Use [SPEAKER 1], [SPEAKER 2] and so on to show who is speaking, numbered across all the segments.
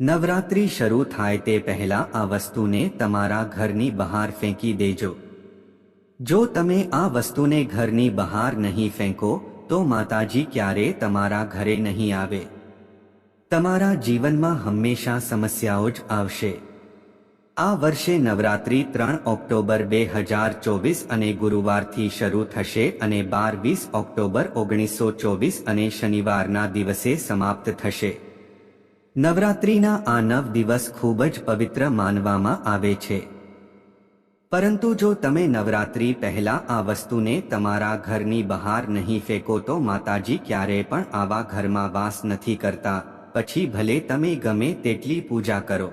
[SPEAKER 1] નવરાત્રિ શરૂ થાય તે પહેલા આ વસ્તુને તમારા ઘરની બહાર ફેંકી દેજો. જો તમે આ વસ્તુને ઘરની બહાર નહીં ફેંકો, તો માતાજી ક્યારે તમારા ઘરે નહીં આવે. તમારા જીવનમાં હંમેશા સમસ્યાઓ જ આવશે. આ વર્ષે નવરાત્રી ત્રણ ઓક્ટોબર બે હજાર ચોવીસ અને ગુરુવારથી શરૂ થશે અને બાર વીસ ઓક્ટોબર ઓગણીસો ચોવીસ અને શનિવારના દિવસે સમાપ્ત થશે. નવરાત્રિના આ નવ દિવસ ખૂબ જ પવિત્ર માનવામાં આવે છે. પરંતુ જો તમે નવરાત્રિ પહેલા આ વસ્તુને તમારા ઘરની બહાર નહીં ફેંકો તો માતાજી ક્યારેય પણ આવા ઘરમાં વાસ નથી કરતા. પછી ભલે તમે ગમે તેટલી પૂજા કરો.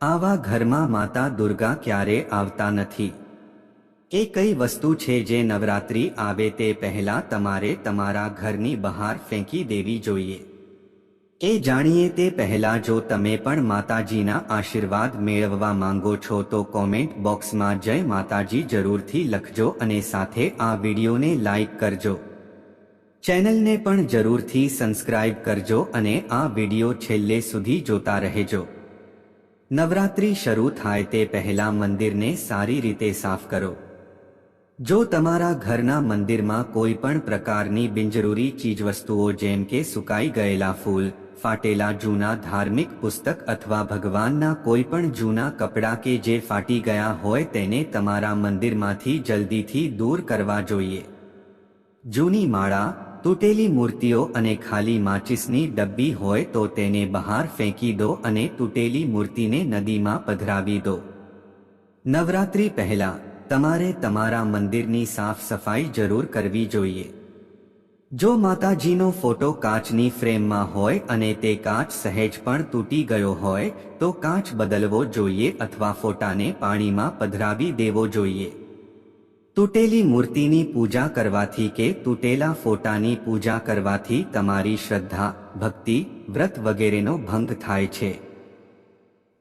[SPEAKER 1] આવા ઘરમાં માતા દુર્ગા ક્યારે આવતા નથી. એ કઈ વસ્તુ છે જે નવરાત્રિ આવે તે પહેલા તમારે તમારા ઘરની બહાર ફેંકી દેવી જોઈએ? એ જાણીએ તે પહેલા જો તમે પણ માતાજીના આશીર્વાદ મેળવવા માંગો છો તો કોમેન્ટ બોક્સમાં જય માતાજી જરૂરથી લખજો અને સાથે આ વિડીયોને લાઈક કરજો. ચેનલને પણ જરૂરથી સબસ્ક્રાઇબ કરજો અને આ વીડિયો છેલ્લે સુધી જોતા રહેજો. નવરાત્રિ શરૂ થાય તે પહેલા મંદિરને સારી રીતે સાફ કરો. જો તમારા ઘરના મંદિરમાં કોઈ પણ પ્રકારની બિનજરૂરી ચીજવસ્તુઓ જેમ કે સુકાઈ ગયેલા ફૂલ ફાટેલા જૂના ધાર્મિક પુસ્તક અથવા ભગવાનના કોઈ પણ જૂના કપડાં કે જે ફાટી ગયા હોય તેને તમારા મંદિરમાંથી જલ્દીથી દૂર કરવા જોઈએ. જૂની માળા, તૂટેલી મૂર્તિઓ અને ખાલી માચિસની ડબ્બી હોય તો તેને બહાર ફેંકી દો અને તૂટેલી મૂર્તિને નદીમાં પધરાવી દો. નવરાત્રી પહેલા તમારે તમારા મંદિરની સાફ સફાઈ જરૂર કરવી જોઈએ. જો માતાજીનો ફોટો કાચની ફ્રેમમાં હોય અને તે કાચ સહેજ પણ તૂટી ગયો હોય, તો કાચ બદલવો જોઈએ અથવા ફોટાને પાણીમાં પધરાવી દેવો જોઈએ. તૂટેલી મૂર્તિની પૂજા કરવાથી કે તૂટેલા ફોટાની પૂજા કરવાથી તમારી શ્રદ્ધા, ભક્તિ, વ્રત વગેરેનો ભંગ થાય છે.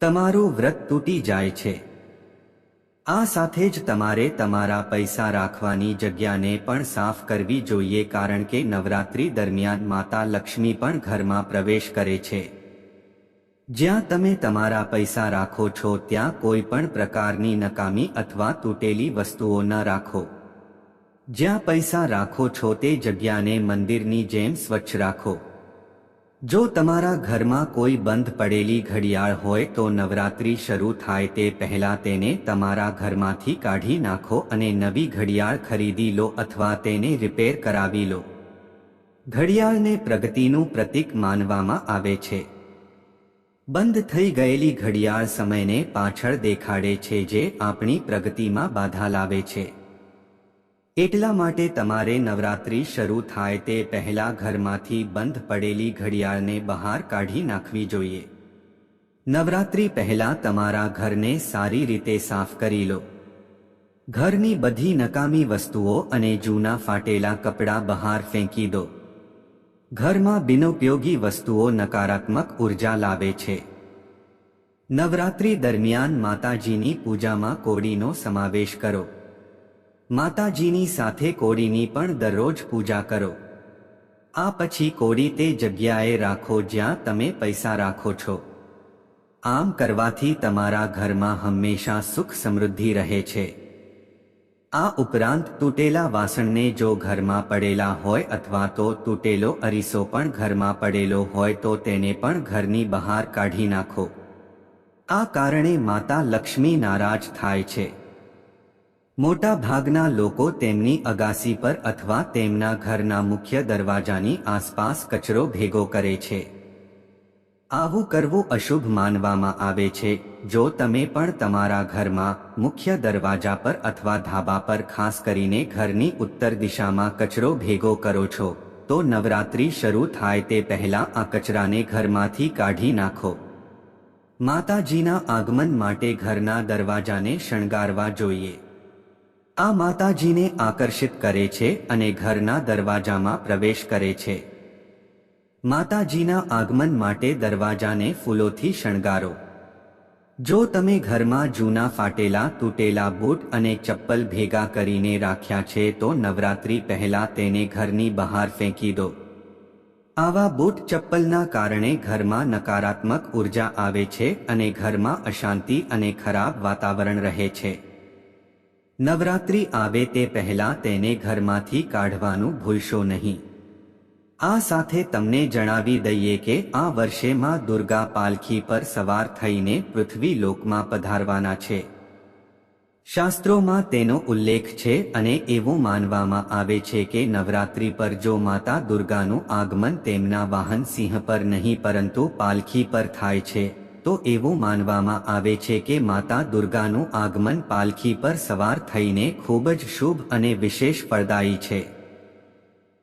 [SPEAKER 1] તમારું વ્રત તૂટી જાય છે. આ સાથે જ તમારે તમારા પૈસા રાખવાની જગ્યાને પણ સાફ કરવી જોઈએ કારણ કે નવરાત્રી દરમિયાન માતા લક્ષ્મી પણ ઘરમાં પ્રવેશ કરે છે. જ્યાં તમે તમારા પૈસા રાખો છો ત્યાં કોઈ પણ પ્રકારની નકામી અથવા તૂટેલી વસ્તુઓ ન રાખો. જ્યાં પૈસા રાખો છો તે જગ્યાને મંદિરની જેમ સ્વચ્છ રાખો. જો તમારા ઘરમાં કોઈ બંધ પડેલી ઘડિયાળ હોય તો નવરાત્રી શરૂ થાય તે પહેલા તેને તમારા ઘરમાંથી કાઢી નાખો અને નવી ઘડિયાળ ખરીદી લો અથવા તેને રિપેર કરાવી લો. ઘડિયાળને પ્રગતિનું પ્રતીક માનવામાં આવે છે. બંધ થઈ ગયેલી ઘડિયાળ સમયને પાછળ દેખાડે છે જે આપણી પ્રગતિમાં બાધા લાવે છે. એટલા માટે તમારે નવરાત્રી શરૂ થાય તે પહેલા ઘરમાંથી બંધ પડેલી ઘડિયાળને બહાર કાઢી નાખવી જોઈએ. નવરાત્રી પહેલા તમારા ઘરને સારી રીતે સાફ કરી લો. ઘરની બધી નકામી વસ્તુઓ અને જૂના ફાટેલા કપડાં બહાર ફેંકી દો. ઘરમાં બિનોપયોગી વસ્તુઓ નકારાત્મક ઊર્જા લાવે છે. નવરાત્રી દરમિયાન માતાજીની પૂજામાં કોડીનો સમાવેશ કરો. માતાજીની સાથે કોડીની પણ દરરોજ પૂજા કરો. આ પછી કોડી તે જગ્યાએ રાખો જ્યાં તમે પૈસા રાખો છો. આમ કરવાથી તમારા ઘરમાં હંમેશા સુખ સમૃદ્ધિ રહે છે. આ ઉપરાંત તૂટેલા વાસણને જો ઘરમાં પડેલા હોય અથવા તો તૂટેલો અરીસો પણ ઘરમાં પડેલો હોય તો તેને પણ ઘરની બહાર કાઢી નાખો. આ કારણે માતા લક્ષ્મી નારાજ થાય છે. મોટા ભાગના લોકો તેમની અગાસી પર અથવા તેમના ઘરના મુખ્ય દરવાજાની આસપાસ કચરો ભેગો કરે છે. આવું કરવું અશુભ માનવામાં આવે છે. જો તમે પણ તમારા ઘરમાં મુખ્ય દરવાજા પર અથવા ધાબા પર ખાસ કરીને ઘરની ઉત્તર દિશામાં કચરો ભેગો કરો છો, તો નવરાત્રી શરૂ થાય તે પહેલા આ કચરાને ઘરમાંથી કાઢી નાખો. માતાજીના આગમન માટે ઘરના દરવાજાને શણગારવા જોઈએ. આ માતાજીને આકર્ષિત કરે છે અને ઘરના દરવાજામાં પ્રવેશ કરે છે. માતાજીના આગમન માટે દરવાજાને ફૂલોથી શણગારો. જો તમે ઘરમાં જૂના ફાટેલા, તૂટેલા બૂટ અને ચપ્પલ ભેગા કરીને રાખ્યા છે તો નવરાત્રી પહેલા તેને ઘરની બહાર ફેંકી દો. આવા બૂટ ચપ્પલના કારણે ઘરમાં નકારાત્મક ઊર્જા આવે છે અને ઘરમાં અશાંતિ અને ખરાબ વાતાવરણ રહે છે. નવરાત્રિ આવે તે પહેલા તેને ઘરમાંથી કાઢવાનું ભૂલશો નહીં. આ સાથે તમને જણાવી દઈએ કે આ વર્ષે માં દુર્ગા પાલખી પર સવાર થઈને પૃથ્વી લોકમાં પધારવાના છે. શાસ્ત્રોમાં તેનો ઉલ્લેખ છે અને એવું માનવામાં આવે છે કે નવરાત્રિ પર જો માતા દુર્ગાનું આગમન તેમના વાહન સિંહ પર નહીં પરંતુ પાલખી પર થાય છે. તો એવું માનવામાં આવે છે કે માતા દુર્ગાનું આગમન પાલખી પર સવાર થઈને ખૂબ જ શુભ અને વિશેષ ફળદાયી છે.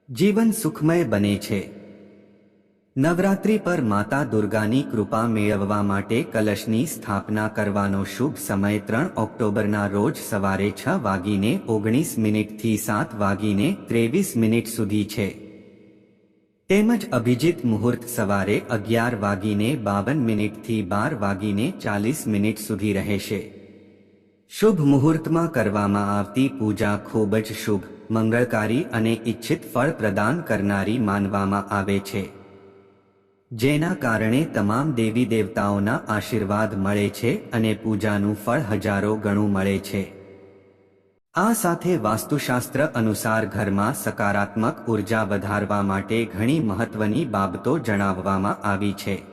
[SPEAKER 1] જીવન સુખમય બને છે. નવરાત્રિ પર માતા દુર્ગાની કૃપા મેળવવા માટે કલશની સ્થાપના કરવાનો શુભ સમય ત્રણ ઓક્ટોબરના રોજ સવારે છ વાગીને ઓગણીસ મિનિટથી સાત વાગીને ત્રેવીસ મિનિટ સુધી છે. તેમજ અભિજીત મુહૂર્ત સવારે અગિયાર વાગીને બાવન મિનિટથી બાર વાગીને ચાલીસ મિનિટ સુધી રહેશે. શુભ મુહૂર્તમાં કરવામાં આવતી પૂજા ખૂબ જ શુભ, મંગળકારી અને ઇચ્છિત ફળ પ્રદાન કરનારી માનવામાં આવે છે. જેના કારણે તમામ દેવી દેવતાઓના આશીર્વાદ મળે છે અને પૂજાનું ફળ હજારો ગણું મળે છે. આ સાથે વાસ્તુશાસ્ત્ર અનુસાર ઘરમાં સકારાત્મક ઊર્જા વધારવા માટે ઘણી મહત્વની બાબતો જણાવવામાં આવી છે.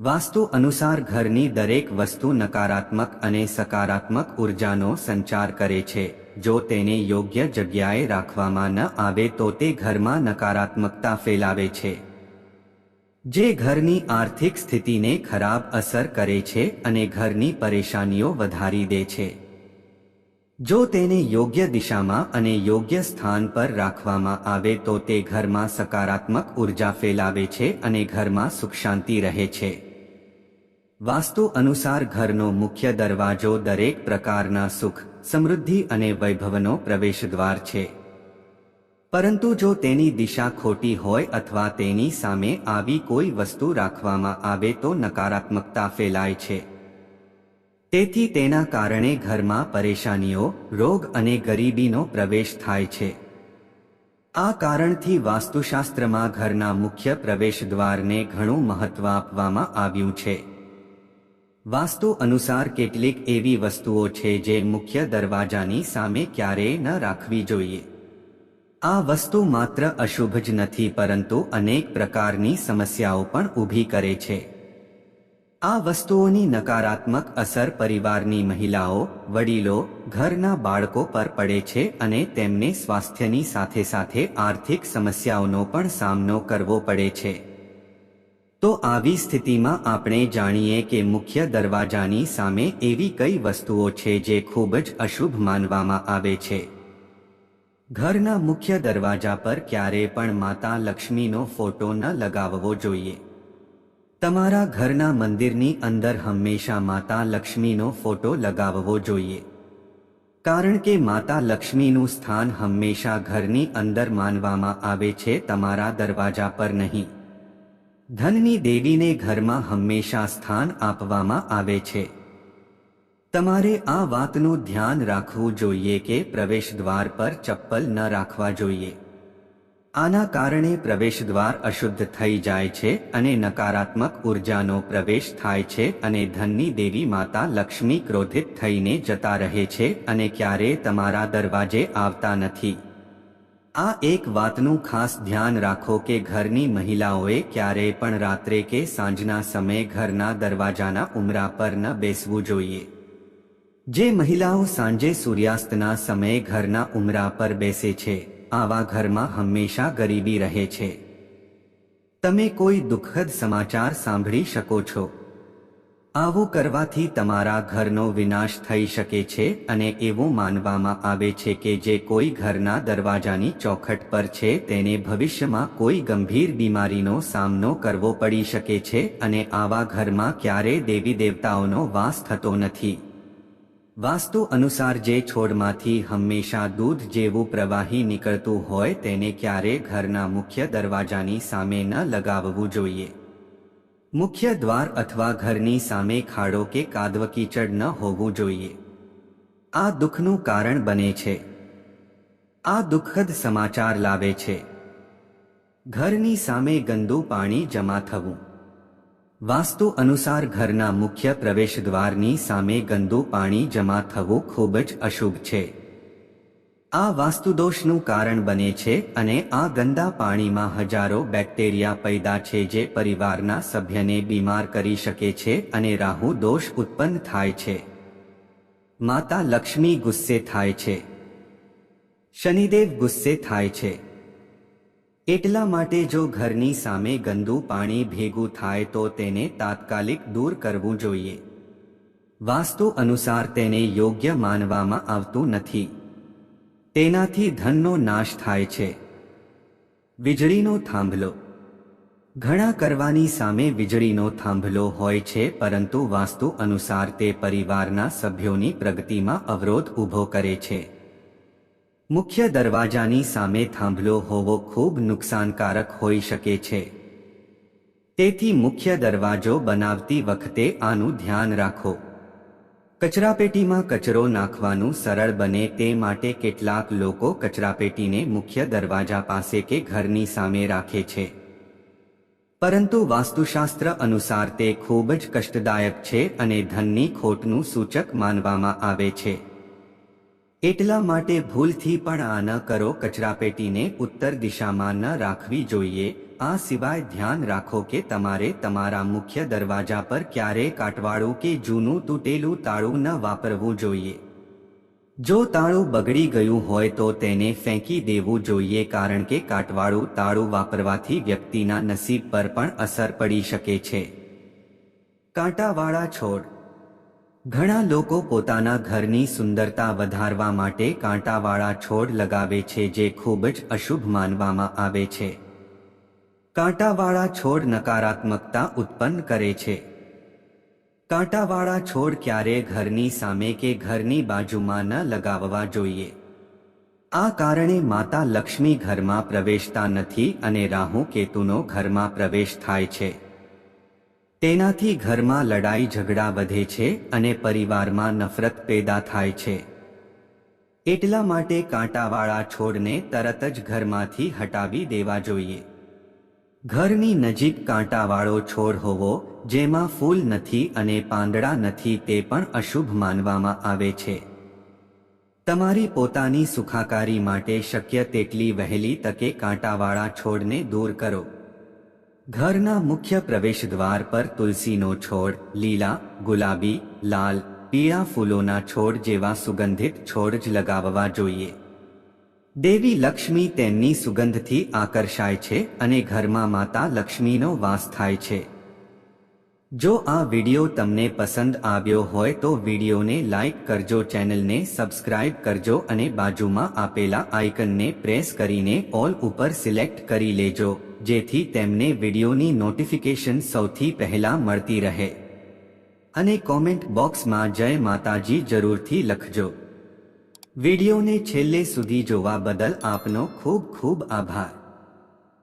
[SPEAKER 1] વાસ્તુ અનુસાર ઘરની દરેક વસ્તુ નકારાત્મક અને સકારાત્મક ઉર્જાનો સંચાર કરે છે. જો તેને યોગ્ય જગ્યાએ રાખવામાં ન આવે તો તે ઘરમાં નકારાત્મકતા ફેલાવે છે. જે ઘરની આર્થિક સ્થિતિને ખરાબ અસર કરે છે અને ઘરની પરેશાનીઓ વધારી દે છે. જો તેને યોગ્ય દિશામાં અને યોગ્ય સ્થાન પર રાખવામાં આવે તો તે ઘરમાં સકારાત્મક ઊર્જા ફેલાવે છે અને ઘરમાં સુખ શાંતિ રહે છે. વાસ્તુ અનુસાર ઘરનો મુખ્ય દરવાજો દરેક પ્રકારના સુખ, સમૃદ્ધિ અને વૈભવનો પ્રવેશદ્વાર છે. પરંતુ જો તેની દિશા ખોટી હોય અથવા તેની સામે આવી કોઈ વસ્તુ રાખવામાં આવે તો નકારાત્મકતા ફેલાય છે. તેથી તેના કારણે ઘરમાં પરેશાનીઓ, રોગ અને ગરીબીનો પ્રવેશ થાય છે. આ કારણથી વાસ્તુશાસ્ત્રમાં ઘરના મુખ્ય પ્રવેશ દ્વારને ઘણું મહત્વ આપવામાં આવ્યું છે. વાસ્તુ અનુસાર કેટલીક એવી વસ્તુઓ છે જે મુખ્ય દરવાજાની સામે ક્યારેય ન રાખવી જોઈએ. આ વસ્તુ માત્ર અશુભ જ નથી પરંતુ અનેક પ્રકારની સમસ્યાઓ પણ ઊભી કરે છે. આ વસ્તુઓની નકારાત્મક અસર પરિવારની મહિલાઓ, વડીલો, ઘરના બાળકો પર પડે છે અને તેમને સ્વાસ્થ્યની સાથે સાથે આર્થિક સમસ્યાઓનો પણ સામનો કરવો પડે છે. તો આવી સ્થિતિમાં આપણે જાણીએ કે મુખ્ય દરવાજાની સામે એવી કઈ વસ્તુઓ છે જે ખૂબ જ અશુભ માનવામાં આવે છે. ઘરના મુખ્ય દરવાજા પર ક્યારે પણ માતા લક્ષ્મીનો ફોટો ન લગાવવો જોઈએ. તમારા ઘરના મંદિરની અંદર હંમેશા માતા લક્ષ્મીનો ફોટો લગાવવો જોઈએ. કારણ કે માતા લક્ષ્મીનું સ્થાન હંમેશા ઘરની અંદર માનવામાં આવે છે તમારા દરવાજા પર નહીં. ધનની દેવીને ઘરમાં હંમેશા સ્થાન આપવામાં આવે છે. તમારે આ વાતનું ધ્યાન રાખવું જોઈએ કે પ્રવેશ દ્વાર પર ચપ્પલ ન રાખવા જોઈએ. આના કારણે પ્રવેશદ્વાર અશુદ્ધ થઈ જાય છે અને નકારાત્મક ઉર્જાનો પ્રવેશ થાય છે અને ધનની દેવી માતા લક્ષ્મી ક્રોધિત થઈને જતા રહે છે અને ક્યારે તમારા દરવાજે આવતા નથી. આ એક વાતનું ખાસ ધ્યાન રાખો કે ઘરની મહિલાઓએ ક્યારેય પણ રાત્રે કે સાંજના સમયે ઘરના દરવાજાના ઉમરા પર ન બેસવું જોઈએ. જે મહિલાઓ સાંજે સૂર્યાસ્તના સમયે ઘરના ઉમરા પર બેસે છે આવા ઘરમાં હંમેશા ગરીબી રહે છે. તમે કોઈ દુઃખદ સમાચાર સાંભળી શકો છો. આવું કરવાથી તમારા ઘરનો વિનાશ થઈ શકે છે અને એવું માનવામાં આવે છે કે જે કોઈ ઘરના દરવાજાની ચોખટ પર છે તેને ભવિષ્યમાં કોઈ ગંભીર બીમારીનો સામનો કરવો પડી શકે છે અને આવા ઘરમાં ક્યારેય દેવી દેવતાઓનો વાસ થતો નથી. વાસ્તુ અનુસાર જે છોડમાંથી હંમેશા દૂધ જેવું પ્રવાહી નીકળતું હોય તેને ક્યારે ઘરના મુખ્ય દરવાજાની સામે ન લગાવવું જોઈએ. મુખ્ય દ્વાર અથવા ઘરની સામે ખાડો કે કાદવ કીચડ ન હોવું જોઈએ. આ દુઃખનું કારણ બને છે. આ દુઃખદ સમાચાર લાવે છે. ઘરની સામે ગંદુ પાણી જમા થવું. વાસ્તુ અનુસાર ઘરના મુખ્ય પ્રવેશદ્વારની સામે ગંદુ પાણી જમા થવું ખૂબ જ અશુભ છે. આ વાસ્તુદોષનું કારણ બને છે અને આ ગંદા પાણીમાં હજારો બેક્ટેરિયા પેદા છે જે પરિવારના સભ્યને બીમાર કરી શકે છે અને રાહુ દોષ ઉત્પન્ન થાય છે. માતા લક્ષ્મી ગુસ્સે થાય છે. શનિદેવ ગુસ્સે થાય છે. એટલા માટે જો ઘરની સામે ગંદુ પાણી ભેગું થાય તો તેને તાત્કાલિક દૂર કરવું જોઈએ. વાસ્તુ અનુસાર તેને યોગ્ય માનવામાં આવતું નથી. તેનાથી ધનનો નાશ થાય છે. વીજળીનો થાંભલો. ઘણા કરવાની સામે વીજળીનો થાંભલો હોય છે પરંતુ વાસ્તુ અનુસાર તે પરિવારના સભ્યોની પ્રગતિમાં અવરોધ ઊભો કરે છે. મુખ્ય દરવાજાની સામે થાંભલો હોવો ખૂબ નુકસાનકારક હોઈ શકે છે. તેથી મુખ્ય દરવાજો બનાવતી વખતે આનું ધ્યાન રાખો. કચરાપેટીમાં કચરો નાખવાનું સરળ બને તે માટે કેટલાક લોકો કચરાપેટીને મુખ્ય દરવાજા પાસે કે ઘરની સામે રાખે છે. પરંતુ વાસ્તુશાસ્ત્ર અનુસાર તે ખૂબ જ કષ્ટદાયક છે અને ધનની ખોટનું સૂચક માનવામાં આવે છે. એટલા માટે ભૂલથી પણ આ ન કરો કચરાપેટીને ઉત્તર દિશામાં ન રાખવી જોઈએ. આ સિવાય ધ્યાન રાખો કે તમારે તમારા મુખ્ય દરવાજા પર ક્યારેય કાટવાળું કે જૂનું તૂટેલું તાળું ન વાપરવું જોઈએ. જો તાળું બગડી ગયું હોય તો તેને ફેંકી દેવું જોઈએ કારણ કે કાટવાળું તાળું વાપરવાથી વ્યક્તિના નસીબ પર પણ અસર પડી શકે છે. કાંટાવાળા છોડ ઘણા લોકો પોતાના ઘરની સુંદરતા વધારવા માટે કાંટાવાળા છોડ લગાવે છે જે ખૂબ જ અશુભ માનવામાં આવે છે. કાંટાવાળા છોડ નકારાત્મકતા ઉત્પન્ન કરે છે. કાંટાવાળા છોડ ક્યારે ઘરની સામે કે ઘરની બાજુમાં ન લગાવવા જોઈએ? આ કારણે માતા લક્ષ્મી ઘરમાં પ્રવેશતા નથી અને રાહુ કેતુનો ઘરમાં પ્રવેશ થાય છે. તેનાથી ઘરમાં લડાઈ ઝઘડા વધે છે અને પરિવારમાં નફરત પેદા થાય છે. એટલા માટે કાંટાવાળા છોડને તરત જ ઘરમાંથી હટાવી દેવા જોઈએ. ઘરની નજીક કાંટાવાળો છોડ હોવો, જેમાં ફૂલ નથી અને પાંદડા નથી તે પણ અશુભ માનવામાં આવે છે. તમારી પોતાની સુખાકારી માટે શક્ય તેટલી વહેલી તકે કાંટાવાળા છોડને દૂર કરો. ઘરના મુખ્ય પ્રવેશદ્વાર પર તુલસીનો છોડ, લીલા, ગુલાબી, લાલ, પીળા ફૂલોના છોડ જેવા સુગંધિત છોડ જ લગાવવા જોઈએ. દેવી લક્ષ્મી તેમની સુગંધથી આકર્ષાય છે અને ઘરમાં માતા લક્ષ્મીનો વાસ થાય છે. જો આ વિડિયો તમને પસંદ આવ્યો હોય તો વિડિયોને લાઇક કરજો, ચેનલને સબસ્ક્રાઇબ કરજો અને બાજુમાં આપેલા આઇકનને પ્રેસ કરીને ઓલ ઉપર સિલેક્ટ કરી લેજો. જેથી તેમને વિડિયોની નોટિફિકેશન સૌથી પહેલા મળતી રહે. અને કોમેન્ટ બોક્સમાં જય માતાજી જરૂરથી લખજો. વિડિયોને છેલ્લે સુધી જોવા બદલ આપનો ખૂબ ખૂબ આભાર.